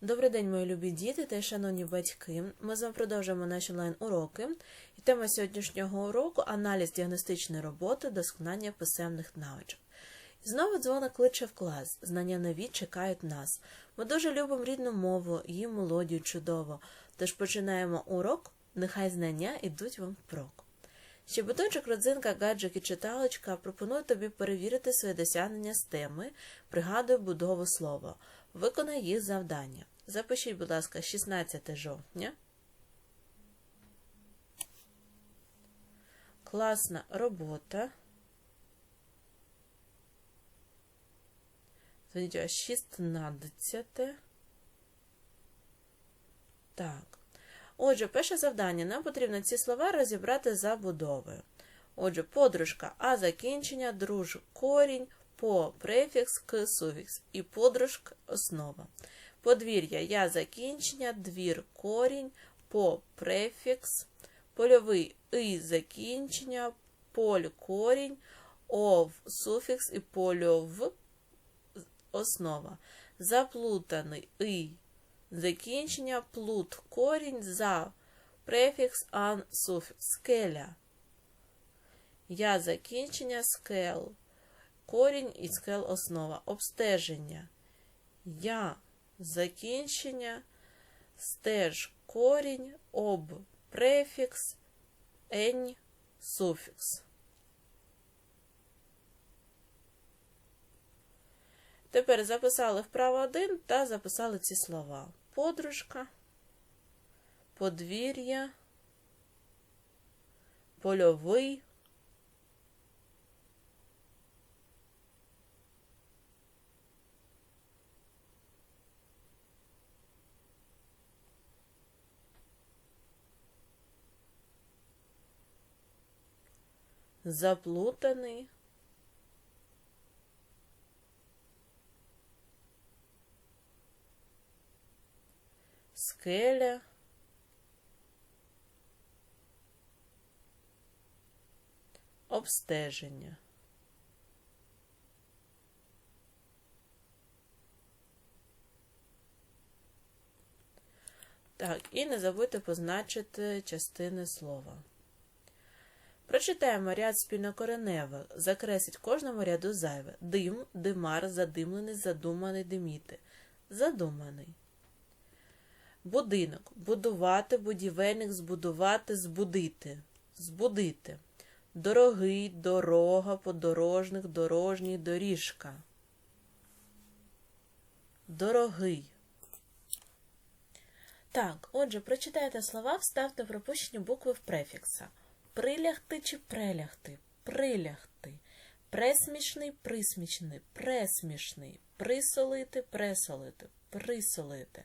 Добрий день, мої любі діти та шановні батьки. Ми з вами продовжуємо наші онлайн-уроки. І тема сьогоднішнього уроку аналіз діагностичної роботи, досконання писемних навичок. Знову дзвоник кличе в клас. Знання нові чекають нас. Ми дуже любимо рідну мову, її мелодію чудово. Тож починаємо урок, нехай знання йдуть вам впрок. Щебеточок, родзинка, гаджик і читалочка пропоную тобі перевірити своє досягнення з теми Пригадуй будову слова. Виконай їх завдання. Запишіть, будь ласка, 16 жовтня. Класна робота. Звоніть, 16. Так. Отже, перше завдання. Нам потрібно ці слова розібрати за будовою. Отже, подружка, а закінчення, друж, корінь, по префікс, к суфікс і подружк основа. Подвір'я я закінчення, двір корінь, по префікс, польовий и закінчення, поль корінь, ов суфікс і польов основа. Заплутаний и закінчення, плут корінь, за префікс, ан суфікс, скеля. Я закінчення, скел. Корінь і скел основа. Обстеження. Я закінчення, стеж корінь, об префікс, ень суфікс. Тепер записали вправо один та записали ці слова. Подружка, подвір'я, польовий. Заплутаний. Скеля. Обстеження. Так, і не забудьте позначити частини слова. Прочитаємо ряд спільнокореневих. Закресліть кожному ряду зайве. Дим, димар, задимлений, задуманий, диміти. Задуманий. Будинок. Будувати, будівельник, збудувати, збудити. Збудити. Дорогий, дорога, подорожник, дорожній, доріжка. Дорогий. Так, отже, прочитайте слова, вставте пропущені букви в префікса. Прилягти чи прелягти? Прилягти. Пресмішний, присмішний, пресмішний. Присолити, пресолити, присолити.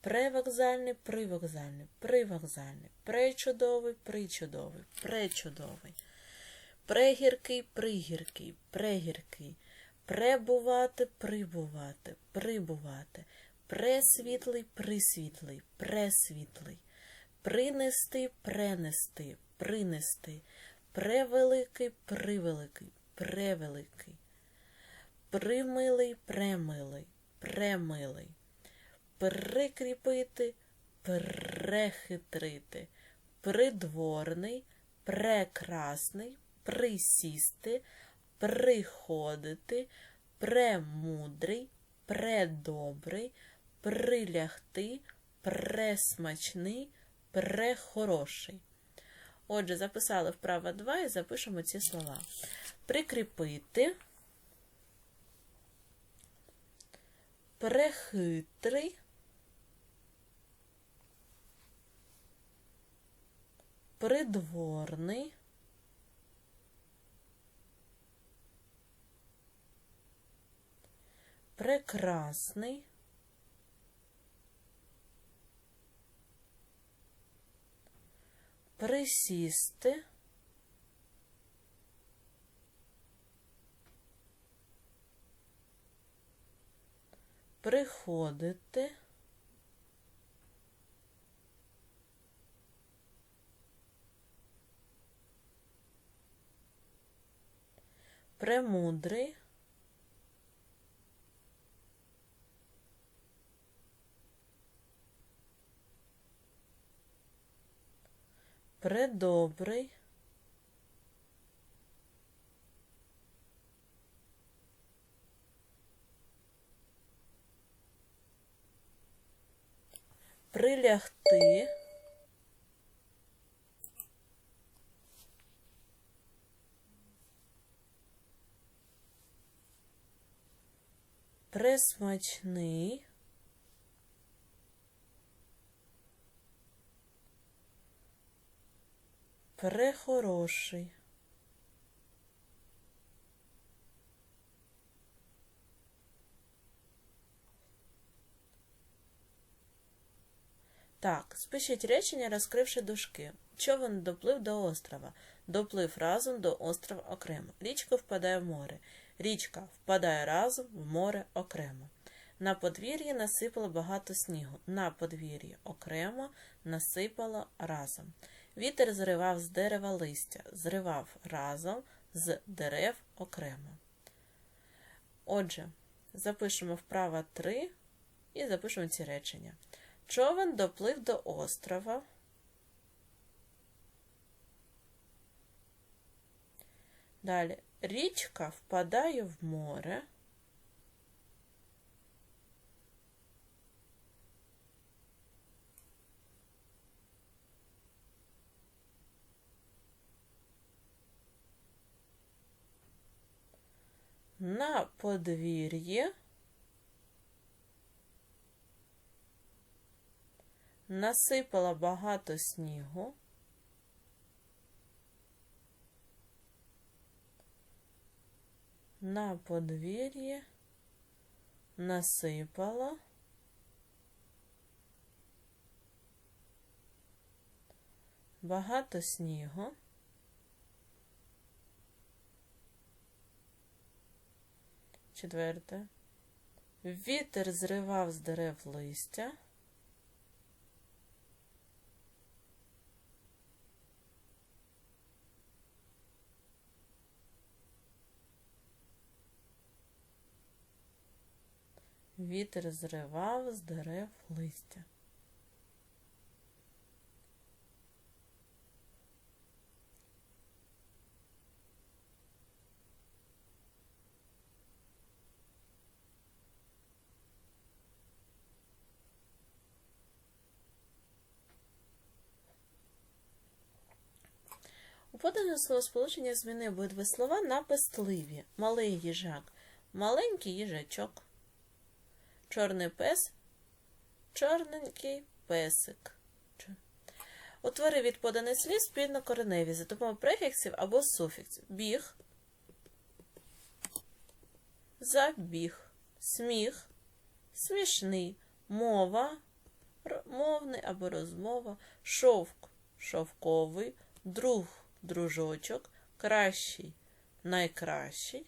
Превокзальний, привокзальний, привокзальний. Пречудовий, причудовий, пречудовий. Прегіркий, пригіркий, прегіркий. Пребувати, прибувати, прибувати. Пресвітлий, присвітлий, пресвітлий. Принести, пренести, принести. Превеликий, привеликий, превеликий. Примилий, премилий, премилий. Прикріпити, перехитрити. Придворний, прекрасний, присісти, приходити, премудрий, предобрий, прилягти, пресмачний, прехороший. Отже, записали вправо 2 і запишемо ці слова. Прикріпити, прехитрий, придворний, прекрасний, присісти, приходити, премудрий, предобрий, прилягти, пресмачний, прехороший. Так, спишіть речення, розкривши дужки. Човен доплив до острова. Доплив разом до острова окремо. Річка впадає в море. Річка впадає разом в море окремо. На подвір'ї насипало багато снігу. На подвір'ї окремо насипало разом. Вітер зривав з дерева листя, зривав разом з дерев окремо. Отже, запишемо вправо 3 і запишемо ці речення. Човен доплив до острова. Далі річка впадає в море. На подвір'ї насипала багато снігу. На подвір'ї насипала багато снігу. Четверте. Вітер зривав з дерев листя. Вітер зривав з дерев листя. У поданому словосполучення зміни обидва слова на пестливі. Малий їжак, маленький їжачок. Чорний пес, чорненький песик. Утвори від поданих слів спільно кореневі за допомогою префіксів або суфіксів. Біг, забіг, сміх, смішний, мова, мовний або розмова, шовк, шовковий, друг, дружочок, кращий, найкращий,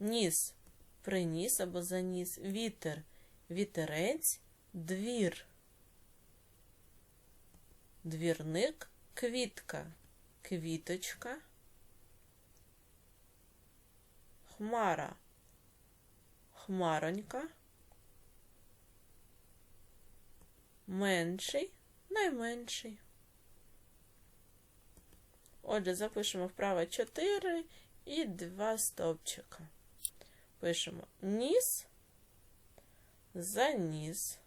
ніс, приніс або заніс, вітер, вітерець, двір, двірник, квітка, квіточка, хмара, хмаронька, менший, найменший. Отже, запишемо вправо 4 і 2 стовпчика. Пишемо ніс, заніс,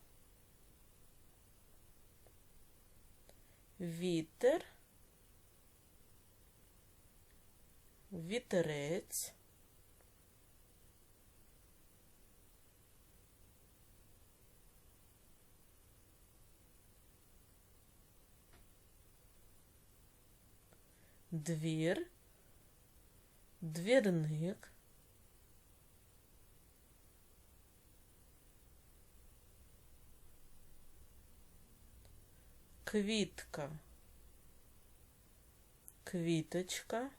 вітер, вітерець, двір, двірник, квітка, квіточка,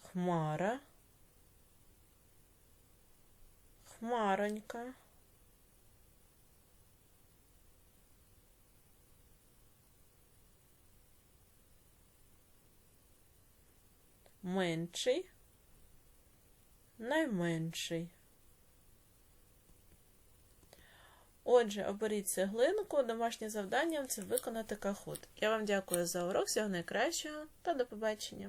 хмара, хмаронька, менший, найменший. Отже, оберіть цеглинку, домашнє завдання це виконати кахут. Я вам дякую за урок, всього найкращого та до побачення!